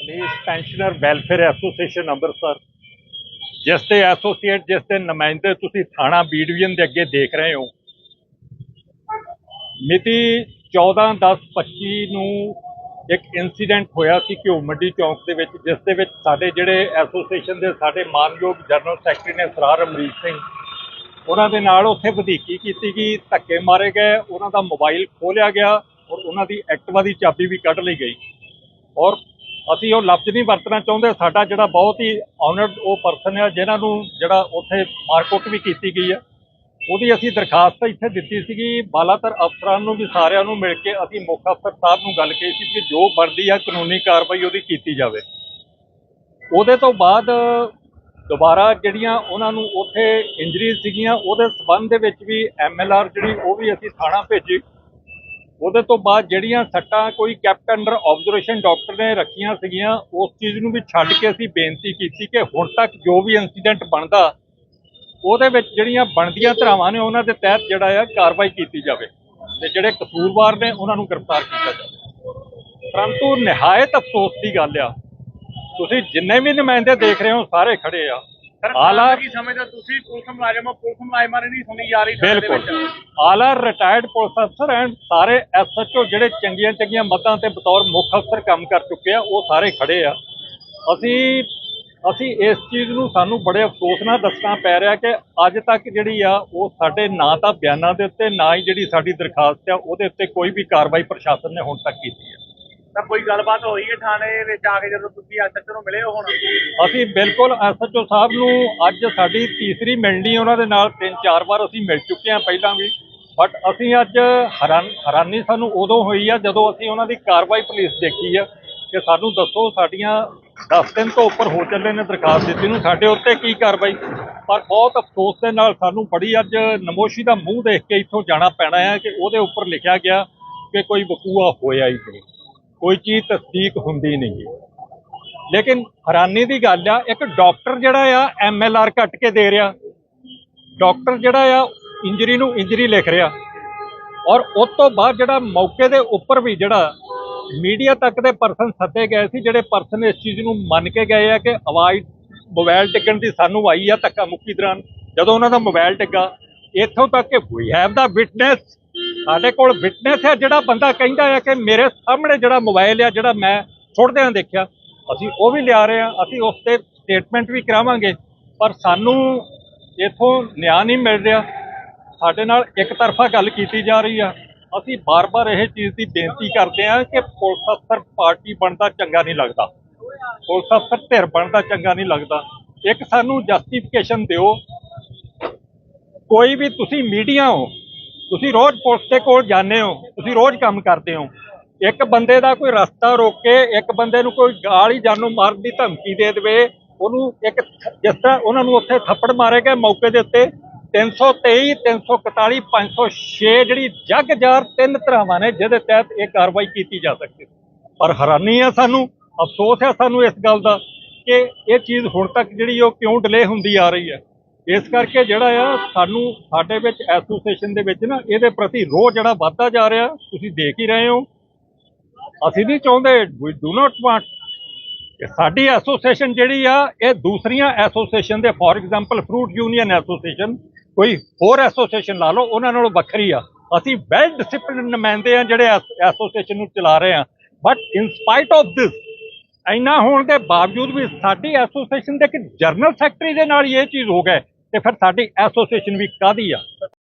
Police pensioner welfare association Amritsar, ਜਿਸ ਦੇ associate, ਜਿਸ ਦੇ ਨੁਮਾਇੰਦੇ ਤੁਸੀਂ ਥਾਣਾ ਬੀ ਡਿਵੀਜ਼ਨ ਦੇ ਅੱਗੇ ਦੇਖ ਰਹੇ ਹੋ, ਮਿਤੀ 14/10/25 ਨੂੰ ਇੱਕ ਇਨਸੀਡੈਂਟ ਹੋਇਆ ਸੀ ਘਿਓ ਮੰਡੀ ਚੌਂਕ ਦੇ ਵਿੱਚ, ਜਿਸ ਦੇ ਵਿੱਚ ਸਾਡੇ ਜਿਹੜੇ ਐਸੋਸੀਏਸ਼ਨ ਦੇ ਸਾਡੇ ਮਾਨਯੋਗ ਜਨਰਲ ਸੈਕਟਰੀ ਨੇ ਸਰਾਰ ਅਮਰੀਤ ਸਿੰਘ ਉਹਨਾਂ ਦੇ ਨਾਲ ਉੱਥੇ ਵਧੀਕੀ ਕੀਤੀ ਗਈ ਧੱਕੇ ਮਾਰੇ ਗਏ, ਉਹਨਾਂ ਦਾ ਮੋਬਾਈਲ ਖੋਲਿਆ ਗਿਆ ਔਰ ਉਹਨਾਂ ਦੀ ਐਕਟਿਵਾ ਦੀ ਚਾਬੀ ਵੀ ਕੱਢ ਲਈ ਗਈ। ਔਰ ਅਸੀਂ ਉਹ ਲਫ਼ਜ਼ ਨਹੀਂ ਵਰਤਣਾ ਚਾਹੁੰਦੇ, ਸਾਡਾ ਜਿਹੜਾ ਬਹੁਤ ਹੀ ਆਨਰਡ ਉਹ ਪਰਸਨ ਹੈ ਜਿਨ੍ਹਾਂ ਨੂੰ ਜਿਹੜਾ ਉੱਥੇ ਮਾਰਕੁੱਟ ਵੀ ਕੀਤੀ ਗਈ ਹੈ ਉਹਦੀ ਅਸੀਂ ਦਰਖਾਸਤ ਇੱਥੇ ਦਿੱਤੀ ਸੀਗੀ, ਬਾਲਾਤਰ ਅਫਸਰਾਂ ਨੂੰ ਵੀ ਸਾਰਿਆਂ ਨੂੰ ਮਿਲ ਕੇ ਅਸੀਂ ਮੁੱਖ ਅਫਸਰ ਸਾਹਿਬ ਨੂੰ ਗੱਲ ਕੀਤੀ ਸੀ ਕਿ ਜੋ ਬਣਦੀ ਆ ਕਾਨੂੰਨੀ ਕਾਰਵਾਈ ਉਹਦੀ ਕੀਤੀ ਜਾਵੇ। ਉਹਦੇ ਤੋਂ ਬਾਅਦ ਦੁਬਾਰਾ ਜਿਹੜੀਆਂ ਉਹਨਾਂ ਨੂੰ ਉੱਥੇ ਇੰਜਰੀ ਸੀਗੀਆਂ, ਉਹਦੇ ਸਬੰਧ ਦੇ ਵਿੱਚ ਵੀ ਐਮਐਲਆਰ ਜਿਹੜੀ, ਉਹ ਵੀ ਅਸੀਂ ਥਾਣਾ ਭੇਜੀ। ਉਹਦੇ ਤੋਂ ਬਾਅਦ ਜਿਹੜੀਆਂ ਸੱਟਾਂ ਕੋਈ ਕੈਪਟਨ ਅੰਡਰ ਆਬਜ਼ਰਵੇਸ਼ਨ ਡਾਕਟਰ ਨੇ ਰੱਖੀਆਂ ਸੀਗੀਆਂ, ਉਸ ਚੀਜ਼ ਨੂੰ ਵੀ ਛੱਡ ਕੇ ਅਸੀਂ ਬੇਨਤੀ ਕੀਤੀ ਕਿ ਹੁਣ ਤੱਕ ਜੋ ਵੀ ਇਨਸੀਡੈਂਟ ਬਣਦਾ, ਉਹਦੇ ਵਿੱਚ ਜਿਹੜੀਆਂ ਬਣਦੀਆਂ ਧਰਾਵਾਂ ਨੇ, ਉਹਨਾਂ ਦੇ ਤਹਿਤ ਜਿਹੜਾ ਆ ਕਾਰਵਾਈ ਕੀਤੀ ਜਾਵੇ। ਤੇ ਜਿਹੜੇ ਕਸੂਰਵਾਰ ਨੇ, ਉਹਨਾਂ ਨੂੰ ਗ੍ਰਿਫਤਾਰ ਕੀਤਾ ਜਾਵੇ। ਪਰੰਤੂ ਨਿਹਾਇਤ ਅਫਸੋਸ ਦੀ ਗੱਲ ਆ ਤੁਸੀਂ ਜਿੰਨੇ ਵੀ ਨੁਮਾਇੰਦੇ ਦੇਖ ਰਹੇ ਹੋ ਸਾਰੇ ਖੜੇ ਆ। ਆਲਾ ਕੀ ਸਮਝਦੇ ਤੁਸੀਂ? ਪੁਲਿਸ ਮੁਲਾਜ਼ਮ ਹੋ ਪੁਲਿਸ ਮੁਲਾਜ਼ਮਾਂ ਨੇ ਨਹੀਂ ਸੁਣੀ ਜਾ ਰਹੀ ਦੇ ਬਿਲਕੁਲ। ਆਲਾ ਰਿਟਾਇਰਡ ਪੁਲਿਸ ਅਫਸਰ ਐਂਡ ਸਾਰੇ ਐਸਐਚਓ ਜਿਹੜੇ ਚੰਗੀਆਂ ਚੰਗੀਆਂ ਮਤਾਂ ਤੇ ਬਤੌਰ ਮੁੱਖ ਅਫਸਰ ਕੰਮ ਕਰ ਚੁੱਕੇ ਆ ਉਹ ਸਾਰੇ ਖੜੇ ਆ। ਅਸੀਂ ਅਸੀਂ ਇਸ ਚੀਜ਼ ਨੂੰ ਸਾਨੂੰ ਬੜੇ ਅਫਸੋਸ ਨਾਲ ਦੱਸਣਾ ਪੈ ਰਿਹਾ ਕਿ ਅੱਜ ਤੱਕ ਜਿਹੜੀ ਆ ਉਹ ਸਾਡੇ ਨਾ ਤਾਂ ਬਿਆਨਾਂ ਦੇ ਉੱਤੇ ਨਾ ਹੀ ਜਿਹੜੀ ਸਾਡੀ ਦਰਖਾਸਤ ਆ ਉਹਦੇ ਉੱਤੇ ਕੋਈ ਵੀ ਕਾਰਵਾਈ ਪ੍ਰਸ਼ਾਸਨ ਨੇ ਹੁਣ ਤੱਕ ਕੀਤੀ ਹੈ ਤਾਂ ਕੋਈ ਗੱਲਬਾਤ ਹੋਈ ਹੈ ਥਾਣੇ ਵਿੱਚ ਆ ਕੇ ਜਦੋਂ ਤੁਸੀਂ ਐਸਐਚਓ ਨੂੰ ਮਿਲੇ ਹੋ ਹੁਣ? ਅਸੀਂ ਬਿਲਕੁਲ ਐਸਐਚਓ ਸਾਹਿਬ ਨੂੰ ਅੱਜ ਸਾਡੀ ਤੀਸਰੀ ਮਿਲਣੀ ਉਹਨਾਂ ਦੇ ਨਾਲ, ਤਿੰਨ ਚਾਰ ਵਾਰ ਅਸੀਂ ਮਿਲ ਚੁੱਕੇ ਹਾਂ ਪਹਿਲਾਂ ਵੀ। ਬਟ ਅਸੀਂ ਅੱਜ ਹੈਰਾਨ, ਹੈਰਾਨੀ ਸਾਨੂੰ ਉਦੋਂ ਹੋਈ ਆ ਜਦੋਂ ਅਸੀਂ ਉਹਨਾਂ ਦੀ ਕਾਰਵਾਈ ਪੁਲਿਸ ਦੇਖੀ ਆ ਕਿ ਸਾਨੂੰ ਦੱਸੋ ਸਾਡੀਆਂ 10 ਦਿਨ ਤੋਂ ਉੱਪਰ ਹੋ ਚੱਲੇ ਨੇ ਦਰਖਾਸਤ ਦਿੱਤੀ ਨੂੰ, ਸਾਡੇ ਉੱਤੇ ਕੀ ਕਾਰਵਾਈ? ਪਰ ਬਹੁਤ ਅਫਸੋਸ ਦੇ ਨਾਲ ਸਾਨੂੰ ਬੜੀ ਅੱਜ ਨਮੋਸ਼ੀ ਦਾ ਮੂੰਹ ਦੇਖ ਕੇ ਇੱਥੋਂ ਜਾਣਾ ਪੈਣਾ ਹੈ ਕਿ ਉਹਦੇ ਉੱਪਰ ਲਿਖਿਆ ਗਿਆ ਕਿ ਕੋਈ ਵਕੂਆ ਹੋਇਆ ਹੀ ਨਹੀਂ। ਕੋਈ ਚੀਜ਼ ਤਸਦੀਕ ਹੁੰਦੀ ਨਹੀਂ ਲੇਕਿਨ ਹੈਰਾਨੀ ਦੀ ਗੱਲ ਆ, ਇੱਕ ਡਾਕਟਰ ਜਿਹੜਾ ਆ ਐਮਐਲਆਰ ਕੱਟ ਕੇ ਦੇ ਰਿਹਾ। ਡਾਕਟਰ ਜਿਹੜਾ ਆ, ਇੰਜਰੀ ਨੂੰ ਇੰਜਰੀ ਲਿਖ ਰਿਹਾ। ਔਰ ਉਸ ਤੋਂ ਬਾਅਦ ਜਿਹੜਾ ਮੌਕੇ ਦੇ ਉੱਪਰ ਵੀ ਜਿਹੜਾ ਮੀਡੀਆ ਤੱਕ ਦੇ ਪਰਸਨ ਸੱਦੇ ਗਏ ਸੀ, ਜਿਹੜੇ ਪਰਸਨ ਇਸ ਚੀਜ਼ ਨੂੰ ਮੰਨ ਕੇ ਗਏ ਆ ਕਿ ਆਵਾਜ਼ ਮੋਬਾਈਲ ਡਿੱਗਣ ਦੀ ਸਾਨੂੰ ਆਈ ਆ ਧੱਕਾ ਮੁੱਕੀ ਦੌਰਾਨ। ਜਦੋਂ ਉਹਨਾਂ ਦਾ ਮੋਬਾਈਲ ਟਿੱਗਾ ਇੱਥੋਂ ਤੱਕ ਕਿ ਵੀ ਹੈਵ ਦਾ ਵਿਟਨੈਸ ਸਾਡੇ ਕੋਲ ਵਿਟਨੈਸ ਹੈ, ਜਿਹੜਾ ਬੰਦਾ ਕਹਿੰਦਾ ਹੈ ਕਿ ਮੇਰੇ ਸਾਹਮਣੇ ਜਿਹੜਾ ਮੋਬਾਈਲ ਆ, ਜਿਹੜਾ ਮੈਂ ਸੁੱਟਦਿਆਂ ਦੇਖਿਆ, ਅਸੀਂ ਉਹ ਵੀ ਲਿਆ ਰਹੇ ਹਾਂ, ਅਸੀਂ ਉਸ ਤੇ ਸਟੇਟਮੈਂਟ ਵੀ ਕਰਾਵਾਂਗੇ, ਪਰ ਸਾਨੂੰ ਇਥੋਂ ਨਿਆਂ ਨਹੀਂ ਮਿਲ ਰਿਹਾ। ਸਾਡੇ ਨਾਲ ਇੱਕ ਤਰਫਾ ਗੱਲ ਕੀਤੀ ਜਾ ਰਹੀ ਆ। ਅਸੀਂ ਬਾਰ-ਬਾਰ ਇਹ ਚੀਜ਼ ਦੀ ਬੇਨਤੀ ਕਰਦੇ ਹਾਂ ਕਿ ਪੁਲਿਸ ਅਫਸਰ ਪਾਰਟੀ ਬਣਦਾ ਚੰਗਾ ਨਹੀਂ ਲੱਗਦਾ। ਪੁਲਿਸ ਅਫਸਰ ਧਿਰ ਬਣਦਾ ਚੰਗਾ ਨਹੀਂ ਲੱਗਦਾ। ਇੱਕ ਸਾਨੂੰ ਜਸਟੀਫਿਕੇਸ਼ਨ ਦਿਓ। ਕੋਈ ਵੀ ਤੁਸੀਂ ਮੀਡੀਆ ਹੋ ਤੁਸੀਂ ਰੋਜ਼ ਪੁਲਿਸ ਦੇ ਕੋਲ ਜਾਂਦੇ ਹੋ, ਤੁਸੀਂ ਰੋਜ਼ ਕੰਮ ਕਰਦੇ ਹੋ। ਇੱਕ ਬੰਦੇ ਦਾ ਕੋਈ ਰਸਤਾ ਰੋਕ ਕੇ ਇੱਕ ਬੰਦੇ ਨੂੰ ਕੋਈ ਗਾਲ ਹੀ ਜਾਨੋਂ ਮਾਰਨ ਦੀ ਧਮਕੀ ਦੇ ਦੇਵੇ, ਉਹਨੂੰ ਇੱਕ ਜਿਸ ਤਰ੍ਹਾਂ ਉਹਨਾਂ ਨੂੰ ਉੱਥੇ ਥੱਪੜ ਮਾਰੇ ਗਏ ਮੌਕੇ ਦੇ ਉੱਤੇ 323 341 506 ਜਿਹੜੀ ਜੱਗ ਜਾਰ ਤਿੰਨ ਧਰਾਵਾਂ ਨੇ, ਜਿਹਦੇ ਤਹਿਤ ਇਹ ਕਾਰਵਾਈ ਕੀਤੀ ਜਾ ਸਕਦੀ ਪਰ ਹੈਰਾਨੀ ਆ ਸਾਨੂੰ, ਅਫਸੋਸ ਹੈ ਸਾਨੂੰ ਇਸ ਗੱਲ ਦਾ, ਕਿ ਇਹ ਚੀਜ਼ ਹੁਣ ਤੱਕ ਜਿਹੜੀ ਉਹ ਕਿਉਂ ਡਿਲੇ ਹੁੰਦੀ ਆ ਰਹੀ ਹੈ। ਇਸ ਕਰਕੇ ਜਿਹੜਾ ਆ, ਸਾਨੂੰ ਸਾਡੇ ਵਿੱਚ ਐਸੋਸੀਏਸ਼ਨ ਦੇ ਵਿੱਚ ਨਾ ਇਹਦੇ ਪ੍ਰਤੀ ਰੋਹ ਜਿਹੜਾ ਵੱਧਦਾ ਜਾ ਰਿਹਾ, ਤੁਸੀਂ ਦੇਖ ਹੀ ਰਹੇ ਹੋ। ਅਸੀਂ ਨਹੀਂ ਚਾਹੁੰਦੇ ਵੀ ਡੂ ਨਾਟ ਵਾਂਟ ਕਿ ਸਾਡੀ ਐਸੋਸੀਏਸ਼ਨ ਜਿਹੜੀ ਆ, ਇਹ ਦੂਸਰੀਆਂ ਐਸੋਸੀਏਸ਼ਨ ਦੇ for example fruit union association ਕੋਈ ਹੋਰ ਐਸੋਸੀਏਸ਼ਨ ਲਾ ਲਓ, ਉਹਨਾਂ ਨਾਲੋਂ ਵੱਖਰੀ ਆ। ਅਸੀਂ ਵੈਲ ਡਿਸਪਲਿਨ ਨੁਮਾਇੰਦੇ ਆ ਜਿਹੜੇ ਐਸੋਸੀਏਸ਼ਨ ਨੂੰ ਚਲਾ ਰਹੇ ਆ। ਬਟ ਇਨ ਸਪਾਈਟ ਆਫ ਦਿਸ ਇੰਨਾ ਹੋਣ ਦੇ ਬਾਵਜੂਦ ਵੀ ਸਾਡੀ ਐਸੋਸੀਏਸ਼ਨ ਦੇ ਇੱਕ ਜਨਰਲ ਸੈਕਟਰੀ ਦੇ ਨਾਲ ਹੀ ਇਹ ਚੀਜ਼ ਹੋ ਗਏ ਤੇ ਫਿਰ ਸਾਡੀ ਐਸੋਸੀਏਸ਼ਨ ਵੀ ਕਾਦੀ ਆ?